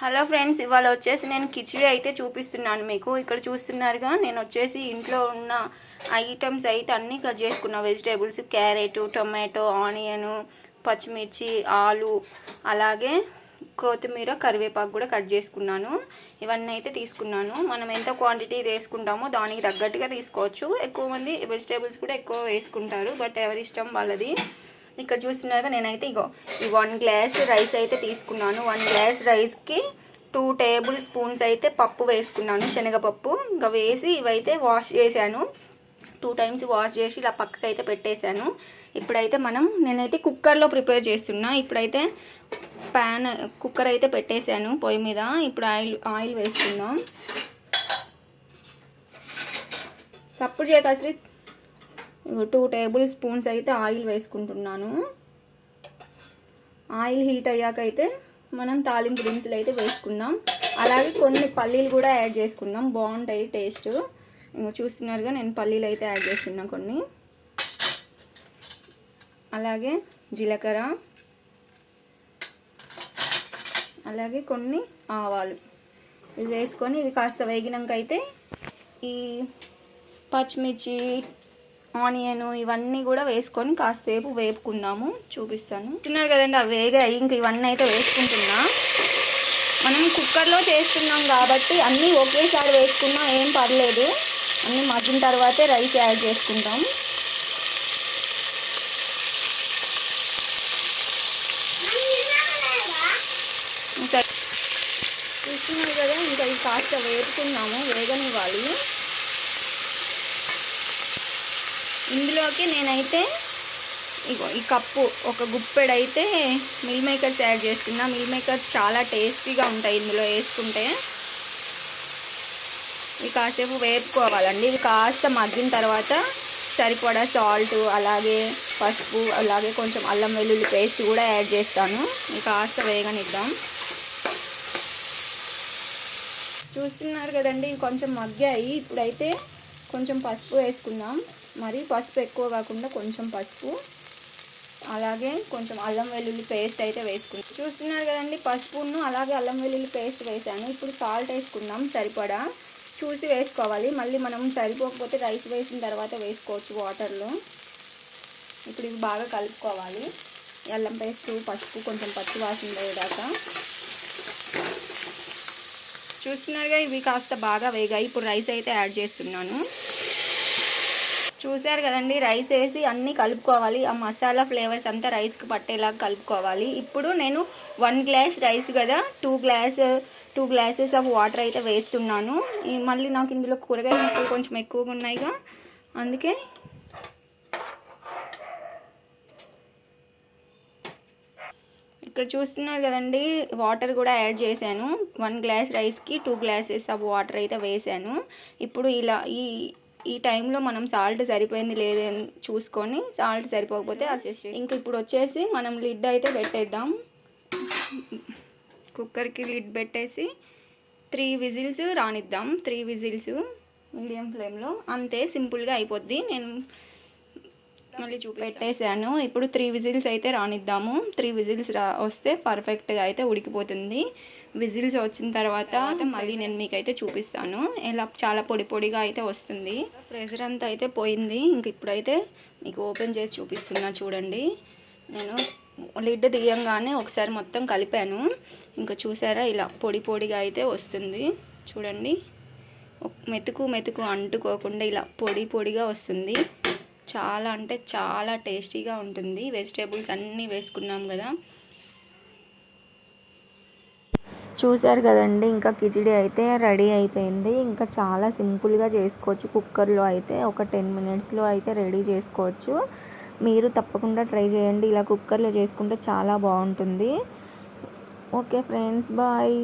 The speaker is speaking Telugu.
హలో ఫ్రెండ్స్ ఇవాళ వచ్చేసి నేను కిచిడి అయితే చూపిస్తున్నాను మీకు. ఇక్కడ చూస్తున్నారుగా నేను వచ్చేసి ఇంట్లో ఉన్న ఐటమ్స్ అయితే అన్నీ కట్ చేసుకున్నా. వెజిటేబుల్స్ క్యారెట్ టొమాటో ఆనియన్ పచ్చిమిర్చి ఆలు అలాగే కొత్తిమీర కరివేపాకు కూడా కట్ చేసుకున్నాను. ఇవన్నీ అయితే తీసుకున్నాను. మనం ఎంత క్వాంటిటీ వేసుకుంటామో దానికి తగ్గట్టుగా తీసుకోవచ్చు. ఎక్కువ మంది వెజిటేబుల్స్ కూడా ఎక్కువ వేసుకుంటారు బట్ ఎవరి ఇష్టం వాళ్ళది. ఇక్కడ చూస్తున్నారుగా నేనైతే ఇగో ఈ వన్ గ్లాస్ రైస్ అయితే తీసుకున్నాను. వన్ గ్లాస్ రైస్కి టూ టేబుల్ స్పూన్స్ అయితే పప్పు వేసుకున్నాను శనగపప్పు. ఇంకా వేసి ఇవైతే వాష్ చేశాను. టూ టైమ్స్ వాష్ చేసి ఇలా పక్కకైతే అయితే పెట్టేశాను. ఇప్పుడైతే మనం నేనైతే కుక్కర్లో ప్రిపేర్ చేస్తున్నా. ఇప్పుడైతే ప్యాన్ కుక్కర్ అయితే పెట్టేశాను పొయ్యి మీద. ఇప్పుడు ఆయిల్ ఆయిల్ వేసుకుందాం. చప్పుడు చేత అసలు టూ టేబుల్ స్పూన్స్ అయితే ఆయిల్ వేసుకుంటున్నాను. ఆయిల్ హీట్ అయ్యాక అయితే మనం తాలింపు దినుసులు అయితే వేసుకుందాం. అలాగే కొన్ని పల్లీలు కూడా యాడ్ చేసుకుందాం. బాగుంటాయి టేస్ట్. ఇంకా చూస్తున్నారుగా నేను పల్లీలు అయితే యాడ్ చేస్తున్నా కొన్ని. అలాగే జీలకర్ర. అలాగే కొన్ని ఆవాలు. ఇవి వేసుకొని ఇవి కాస్త వేగినాక అయితే ఈ పచ్చిమిర్చి ఆనియన్ ఇవన్నీ కూడా వేసుకొని కాసేపు వేపుకుందాము. చూపిస్తాను. చూస్తున్నారు కదండి అవి వేగాయి ఇంక ఇవన్నీ అయితే వేసుకుంటున్నా. మనం కుక్కర్లో చేస్తున్నాం కాబట్టి అన్నీ ఒకేసారి వేసుకున్నా ఏం పర్లేదు. అన్నీ మగ్గిన తర్వాతే రైస్ యాడ్ చేసుకుంటాం. ఇంకా చూస్తున్నారు కదా ఇంకా ఇది కాస్త వేపుకున్నాము వేగనివ్వాలి. ఇందులోకి నేనైతే ఇగో ఈ కప్పు ఒక గుప్పెడైతే మిల్ మేకర్స్ యాడ్ చేస్తున్నా మిల్ మేకర్స్ చాలా టేస్టీగా ఉంటాయి ఇందులో వేసుకుంటే. ఇవి కాసేపు వేపుకోవాలండి. ఇవి కాస్త మగ్గిన తర్వాత సరిపడా సాల్ట్ అలాగే పసుపు అలాగే కొంచెం అల్లం వెల్లుల్లి పేస్ట్ కూడా యాడ్ చేస్తాను. ఇవి కాస్త వేగనిద్దాం. చూస్తున్నారు కదండి కొంచెం మగ్గాయి. ఇప్పుడైతే కొంచెం పసుపు వేసుకుందాం. మరి పసుపు ఎక్కువ కాకుండా కొంచెం పసుపు. అలాగే కొంచెం అల్లం వెల్లుల్లి పేస్ట్ అయితే వేసుకుందాం. చూస్తున్నారు కదండి పసుపును అలాగే అల్లం వెల్లుల్లి పేస్ట్ వేసాను. ఇప్పుడు సాల్ట్ వేసుకుందాం సరిపడా. చూసి వేసుకోవాలి. మళ్ళీ మనం సరిపోకపోతే రైస్ వేసిన తర్వాత వేసుకోవచ్చు వాటర్లో. ఇప్పుడు ఇవి బాగా కలుపుకోవాలి. అల్లం పేస్ట్ పసుపు కొంచెం పచ్చి వాసన పోయేదాకా. చూస్తున్నారుగా ఇవి కాస్త బాగా వేగాయి. ఇప్పుడు రైస్ అయితే యాడ్ చేస్తున్నాను. చూసారు కదండి రైస్ వేసి అన్నీ కలుపుకోవాలి. ఆ మసాలా ఫ్లేవర్స్ అంతా రైస్కి పట్టేలాగా కలుపుకోవాలి. ఇప్పుడు నేను వన్ గ్లాస్ రైస్ కదా two glass two glasses of water అయితే వేస్తున్నాను. మళ్ళీ నాకు ఇందులో కూరగాయ ముక్కలు కొంచెం ఎక్కువగా ఉన్నాయిగా అందుకే ఇక్కడ చూస్తున్నారు కదండి వాటర్ కూడా యాడ్ చేశాను. వన్ గ్లాస్ రైస్కి టూ గ్లాసెస్ ఆఫ్ వాటర్ అయితే వేసాను ఇప్పుడు ఇలా ఈ ఈ టైంలో మనం సాల్ట్ సరిపోయింది లేదని చూసుకొని సాల్ట్ సరిపోకపోతే అడ్జస్ట్ చేసి ఇంక ఇప్పుడు వచ్చేసి మనం లిడ్ అయితే పెట్టేద్దాం. కుక్కర్కి లిడ్ పెట్టేసి త్రీ విజిల్స్ రానిద్దాం. త్రీ విజిల్స్ మీడియం ఫ్లేమ్లో అంతే సింపుల్గా అయిపోద్ది. నేను మళ్ళీ చూపి పెట్టేశాను. ఇప్పుడు త్రీ విజిల్స్ అయితే రానిద్దాము. త్రీ విజిల్స్ రా వస్తే పర్ఫెక్ట్గా అయితే ఉడికిపోతుంది. విజిల్స్ వచ్చిన తర్వాత మళ్ళీ నేను మీకైతే చూపిస్తాను. ఇలా చాలా పొడి పొడిగా అయితే వస్తుంది. ప్రెషర్ అంతా అయితే పోయింది. ఇంక ఇప్పుడైతే మీకు ఓపెన్ చేసి చూపిస్తున్నా చూడండి. నేను లిడ్ తీయంగానే ఒకసారి మొత్తం కలిపాను. ఇంకా చూసారా ఇలా పొడి పొడిగా అయితే వస్తుంది. చూడండి. మెతుకు మెతుకు అంటుకోకుండా ఇలా పొడి పొడిగా వస్తుంది. చాలా అంటే చాలా టేస్టీగా ఉంటుంది. వెజిటేబుల్స్ అన్నీ వేసుకున్నాం కదా. చూశారు కదండి ఇంకా కిచిడి అయితే రెడీ అయిపోయింది. ఇంకా చాలా సింపుల్గా చేసుకోవచ్చు. కుక్కర్లో అయితే ఒక టెన్ మినిట్స్లో అయితే రెడీ చేసుకోవచ్చు. మీరు తప్పకుండా ట్రై చేయండి. ఇలా కుక్కర్లో చేసుకుంటే చాలా బాగుంటుంది. Okay friends bye.